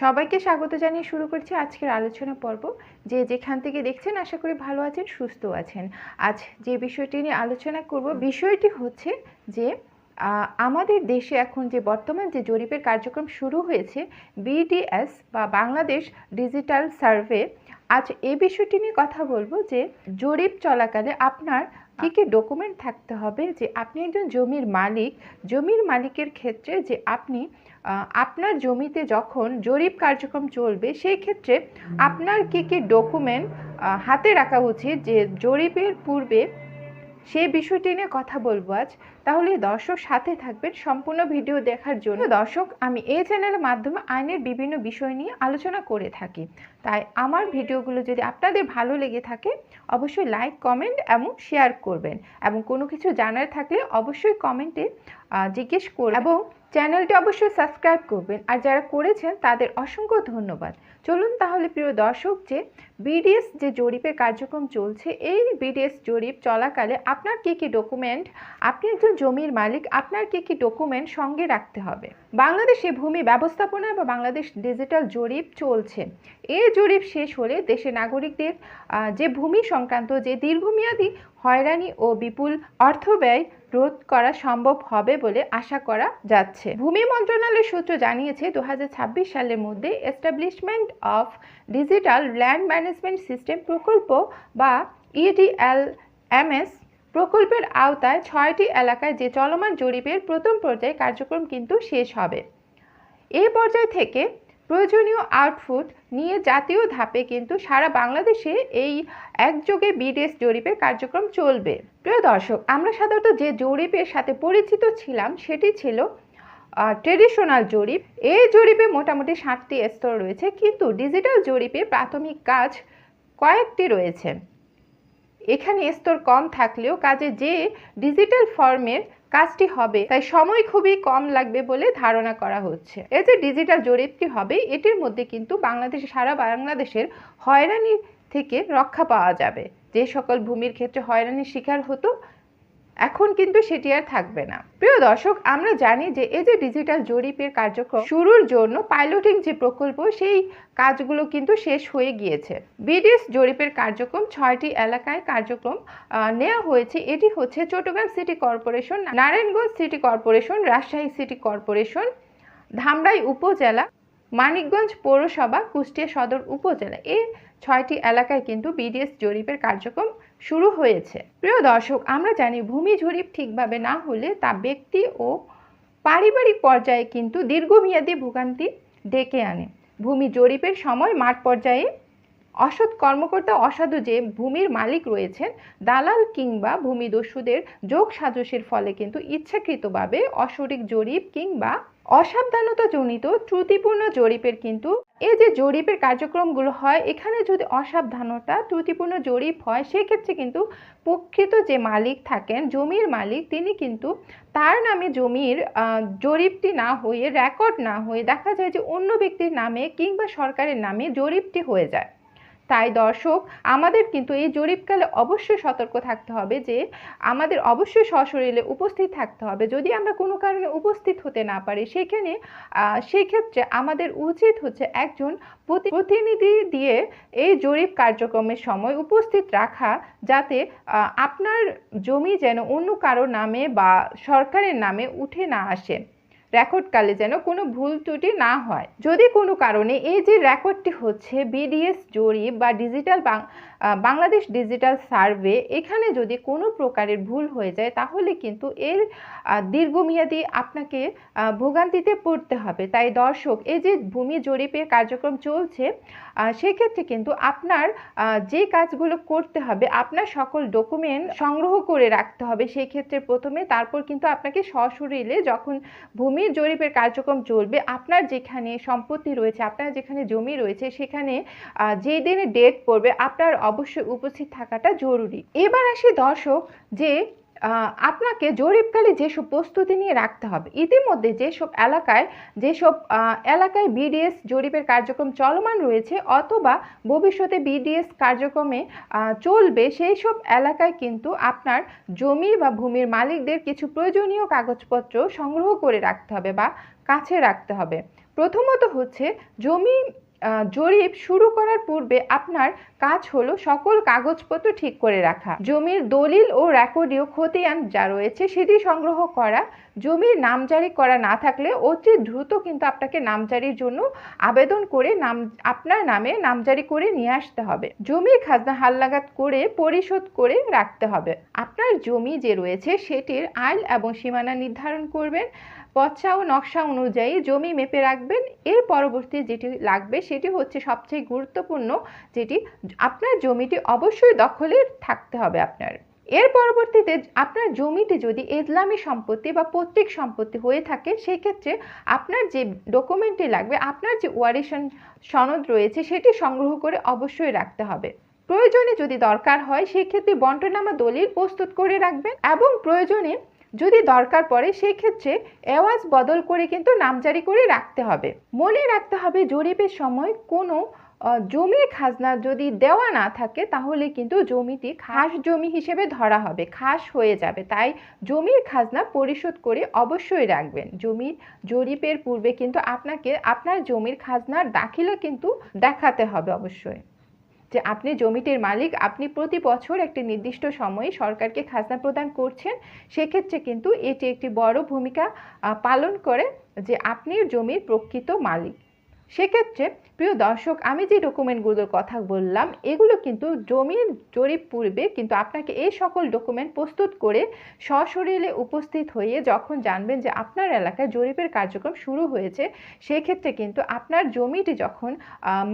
সবাইকে স্বাগত জানিয়ে শুরু করছি আজকের আলোচনা পর্ব। যে যেখান থেকে দেখছেন, আশা করি ভালো আছেন, সুস্থ আছেন। আজ যে বিষয়টি নিয়ে আলোচনা করব, বিষয়টি হচ্ছে যে আমাদের দেশে এখন যে বর্তমান যে জরিপের কার্যক্রম শুরু হয়েছে, বিডিএস বা বাংলাদেশ ডিজিটাল সার্ভে, আজ এই বিষয়টি নিয়ে কথা বলব যে, জরিপ চলাকালে আপনার কী কী ডকুমেন্ট থাকতে হবে? যে আপনি একজন জমির মালিক, জমির মালিকের ক্ষেত্রে যে আপনি আপনার জমিতে যখন জরিপ কার্যক্রম চলবে, সেই ক্ষেত্রে আপনার কী কী ডকুমেন্ট হাতে রাখা উচিত যে জরিপের পূর্বে সেই বিষয়টি নিয়ে কথা বলব আজ? তাহলে দর্শক সাথে থাকবেন সম্পূর্ণ ভিডিও দেখার জন্য। দর্শক, আমি এই চ্যানেলের মাধ্যমে আইনের বিভিন্ন বিষয় নিয়ে আলোচনা করে থাকি। তাই আমার ভিডিওগুলো যদি আপনাদের ভালো লেগে থাকে, অবশ্যই লাইক কমেন্ট এবং শেয়ার করবেন। এবং কোনো কিছু জানার থাকলে অবশ্যই কমেন্টে জিজ্ঞেস করবেন। এবং চ্যানেলটি অবশ্যই সাবস্ক্রাইব করবেন। আর যারা করেছেন, তাদের অসংখ্য ধন্যবাদ। চলুন তাহলে প্রিয় দর্শক, যে বিডিএস যে জরিপের কার্যক্রম চলছে, এই বিডিএস জরিপ চলাকালে আপনার কী কী ডকুমেন্ট, আপনি একজন জমির মালিক, আপনার কী কী ডকুমেন্ট সঙ্গে রাখতে হবে? বাংলাদেশে ভূমি ব্যবস্থাপনা বা বাংলাদেশ ডিজিটাল জরিপ চলছে। এই জরিপ শেষ হলে দেশের নাগরিকদের যে ভূমি সংক্রান্ত যে দীর্ঘমেয়াদী হয়রানি ও বিপুল অর্থ ব্যয় রোধ করা সম্ভব হবে বলে আশা করা যাচ্ছে। ভূমি মন্ত্রণালয় সূত্র জানিয়েছে দু হাজার ছাব্বিশ সালের মধ্যে establishment of digital land management system প্রকল্প বা ইডিএল এমএস প্রকল্পের আওতায় ছয়টি এলাকায় যে চলমান জরিপের প্রথম পর্যায়ে কার্যক্রম কিন্তু শেষ হবে। এই পর্যায় থেকে প্রয়োজনীয় আউটপুট নিয়ে জাতীয় ধাপে কিন্তু সারা বাংলাদেশে এই একযোগে বিডিএস জরিপের কার্যক্রম চলবে। প্রিয় দর্শক, আমরা সাধারণত যে জরিপের সাথে পরিচিত ছিলাম, সেটি ছিল ট্রেডিশনাল জরিপ। এই জরিপে মোটামুটি সাতটি স্তর রয়েছে, কিন্তু ডিজিটাল জরিপে প্রাথমিক কাজ কয়েকটি রয়েছে। এখানে স্তর কম থাকলেও কাজে যে ডিজিটাল ফর্মের কাজটি হবে, তাই সময় খুবই কম লাগবে বলে ধারণা করা হচ্ছে। এই যে ডিজিটাল জরিপটি হবে, এটির মধ্যে কিন্তু বাংলাদেশে সারা বাংলাদেশের হয়রানি থেকে রক্ষা পাওয়া যাবে। যে সকল ভূমির ক্ষেত্রে হয়রানির শিকার হতো এখন কিন্তু সেটি আর থাকবে না। প্রিয় দর্শক, আমরা জানি যে এই যে ডিজিটাল জরিপের কার্যক্রম, শুরুর জন্য পাইলটিং যে প্রকল্প, সেই কাজগুলো কিন্তু শেষ হয়ে গিয়েছে। বিডিএস জরিপের কার্যক্রম, ছয়টি এলাকায় কার্যক্রম নেওয়া হয়েছে। এটি হচ্ছে Chattogram city corporation, Narayanganj city corporation, Rajshahi city corporation, Dhamrai upazila, Manikganj পৌরসভা, কুষ্টিয়া সদর উপজেলা। এই ছয়টি এলাকায় কিন্তু বিডিএস জরিপের কার্যক্রম শুরু হয়েছে। প্রিয় দর্শক, আমরা জানি ভূমি জরিপ ঠিকভাবে না হলে তা ব্যক্তি ও পারিবারিক পর্যায়ে কিন্তু দীর্ঘমেয়াদী ভোগান্তি ডেকে আনে। ভূমি জরিপের সময় মাঠ পর্যায়ে অসৎ কর্মকর্তা অসাধু যে ভূমির মালিক রয়েছেন, দালাল কিংবা ভূমিদস্যুদের যোগ সাজসের ফলে কিন্তু ইচ্ছাকৃতভাবে অসঠিক জরিপ কিংবা অসাবধানতাজনিত, ত্রুটিপূর্ণ জরিপের কিন্তু এই যে জরিপের কার্যক্রমগুলো হয়, এখানে যদি অসাবধানতা, ত্রুটিপূর্ণ জরিপ হয়, সেক্ষেত্রে কিন্তু প্রকৃত যে মালিক থাকেন, জমির মালিক, তিনি কিন্তু তার নামে জমির জরিপটি না হয়ে রেকর্ড না হয়ে দেখা যায় যে অন্য ব্যক্তির নামে কিংবা সরকারের নামে জরিপটি হয়ে যায়। তাই দর্শক, আমাদের কিন্তু এই জরিপকালে অবশ্যই সতর্ক থাকতে হবে যে, আমাদের অবশ্যই সশরীরে উপস্থিত থাকতে হবে। যদি আমরা কোনো কারণে উপস্থিত হতে না পারি, সেখানে সেক্ষেত্রে আমাদের উচিত হচ্ছে একজন প্রতিনিধি দিয়ে এই জরিপ কার্যক্রমের সময় উপস্থিত রাখা যাতে আপনার জমি যেন অন্য কারও নামে বা সরকারের নামে উঠে না আসে। রেকর্ডকালে যেন কোনো ভুল ত্রুটি না হয়। যদি কোনো কারণে এই যে রেকর্ডটি হচ্ছে বিডিএস জরিপ বা ডিজিটাল বাংলাদেশ ডিজিটাল সার্ভে এখানে যদি কোনো প্রকারের ভুল হয়ে যায়, তাহলে কিন্তু এর দীর্ঘমেয়াদী আপনাকে ভোগান্তিতে পড়তে হবে। তাই দর্শক, এই যে ভূমি জরিপের কার্যক্রম চলছে সেক্ষেত্রে কিন্তু আপনার যে কাজগুলো করতে হবে, আপনার সকল ডকুমেন্ট সংগ্রহ করে রাখতে হবে। সেই ক্ষেত্রে প্রথমে তারপর কিন্তু আপনাকে সশরীরে যখন ভূমির জরিপের কার্যক্রম চলবে, আপনার যেখানে সম্পত্তি রয়েছে, আপনার যেখানে জমি রয়েছে, সেখানে যেই দিনে ডেট পড়বে, আপনার অবশ্যই উপস্থিত থাকাটা জরুরি। এবার আসি দর্শক, যে আপনাকে জরিপকালে যেসব প্রস্তুতি নিয়ে রাখতে হবে, ইতিমধ্যে যেসব এলাকায় যেসব এলাকায় বিডিএস জরিপের কার্যক্রম চলমান রয়েছে অথবা ভবিষ্যতে বিডিএস কার্যক্রমে চলবে সেই সব এলাকায় কিন্তু আপনার জমি বা ভূমির মালিকদের কিছু প্রয়োজনীয় কাগজপত্র সংগ্রহ করে রাখতে হবে বা কাছে রাখতে হবে। প্রথমত হচ্ছে জমি জরিপ শুরু করার পূর্বে আপনার কাজ হলো সকল কাগজপত্র ঠিক করে রাখা। জমির দলিল ও রেকর্ডীয় খতিয়ান যা রয়েছে সেটি সংগ্রহ করা। জমির নামজারি করা না থাকলে অতি দ্রুত কিন্তু আপনাকে নামজারির জন্য আবেদন করে নাম, আপনার নামে নামজারি করে নিয়ে আসতে হবে। জমির খাজনা হালনাগাদ করে পরিশোধ করে রাখতে হবে। আপনার জমি যে রয়েছে সেটির আইল এবং সীমানা নির্ধারণ করবেন। পচ্চা ও নকশা অনুযায়ী জমি মেপে রাখবেন। এর পরবর্তী যেটি লাগবে সেটি হচ্ছে সবচেয়ে গুরুত্বপূর্ণ যেটি, আপনার জমিটি অবশ্যই দখলে থাকতে হবে আপনার। এর পরবর্তীতে আপনার জমিটি যদি ইসলামী সম্পত্তি বা পৈতৃক সম্পত্তি হয়ে থাকে সেই ক্ষেত্রে আপনার যে ডকুমেন্টটি লাগবে, আপনার যে ওয়ারিশন সনদ রয়েছে, সেটি সংগ্রহ করে অবশ্যই রাখতে হবে। প্রয়োজনে যদি দরকার হয় সেই ক্ষেত্রে বন্টনামা দলিল প্রস্তুত করে রাখবেন এবং প্রয়োজনে যদি দরকার পড়ে, সেই ক্ষেত্রে এওয়াজ বদল করে কিন্তু নামজারি করে রাখতে হবে। মনে রাখতে হবে, জরিপের সময় কোনো জমির খাজনা যদি দেওয়া না থাকে, তাহলে কিন্তু জমিটি খাস জমি হিসেবে ধরা হবে, খাস হয়ে যাবে। তাই জমির খাজনা পরিশোধ করে অবশ্যই রাখবেন। জমির জরিপের পূর্বে কিন্তু আপনাকে আপনার জমির খাজনার দাখিলা কিন্তু দেখাতে হবে অবশ্যই। যে আপনি জমিটির মালিক, আপনি প্রতি বছর একটি নির্দিষ্ট সময়ে সরকারকে খাজনা প্রদান করছেন, সেক্ষেত্রে কিন্তু এটি একটি বড় ভূমিকা পালন করে যে আপনি জমির প্রকৃত মালিক। সেক্ষেত্রে প্রিয় দর্শক, আমি যে ডকুমেন্টগুলোর কথা বললাম, এগুলো কিন্তু জমির জরিপ পূর্বে কিন্তু আপনাকে এই সকল ডকুমেন্ট প্রস্তুত করে সশরীরে উপস্থিত হয়ে যখন জানবেন যে আপনার এলাকায় জরিপের কার্যক্রম শুরু হয়েছে, সেক্ষেত্রে কিন্তু আপনার জমিটি যখন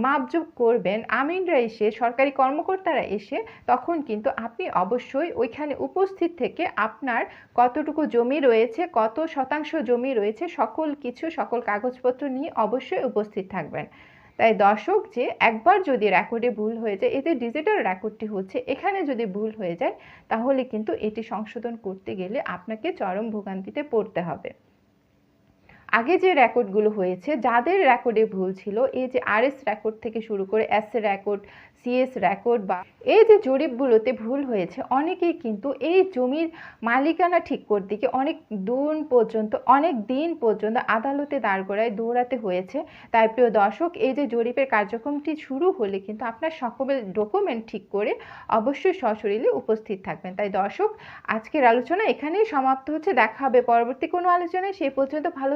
মাপজোক করবেন, আমিনরা এসে, সরকারি কর্মকর্তারা এসে তখন কিন্তু আপনি অবশ্যই ওইখানে উপস্থিত থেকে আপনার কতটুকু জমি রয়েছে, কত শতাংশ জমি রয়েছে, সকল কিছু, সকল কাগজপত্র নিয়ে অবশ্যই উপস্থিত থাকবেন। তাই দর্শক যে একবার যদি রেকর্ডে ভুল হয়ে যায় এতে ডিজিটাল রেকর্ডটি হচ্ছে এখানে যদি ভুল হয়ে যায়, তাহলে কিন্তু এটি সংশোধন করতে গেলে আপনাকে চরম ভোগান্তিতে পড়তে হবে। আগে যে রেকর্ডগুলো হয়েছে, যাদের রেকর্ডে ভুল ছিল, এই যে আরএস রেকর্ড থেকে শুরু করে এস রেকর্ড সিএস রেকর্ড বা এই যে জরিপগুলোতে ভুল হয়েছে, অনেকেই কিন্তু এই জমির মালিকানা ঠিক করতে গিয়ে অনেক দূর পর্যন্ত, অনেক দিন পর্যন্ত আদালতে দাঁড় করায় দৌড়াতে হয়েছে। তাই প্রিয় দর্শক, এই যে জরিপের কার্যক্রমটি শুরু হলে কিন্তু আপনার সকল ডকুমেন্ট ঠিক করে অবশ্যই সশরীরে উপস্থিত থাকবেন। তাই দর্শক, আজকের আলোচনা এখানেই সমাপ্ত হচ্ছে। দেখা হবে পরবর্তী কোনো আলোচনায়। সেই পর্যন্ত ভালো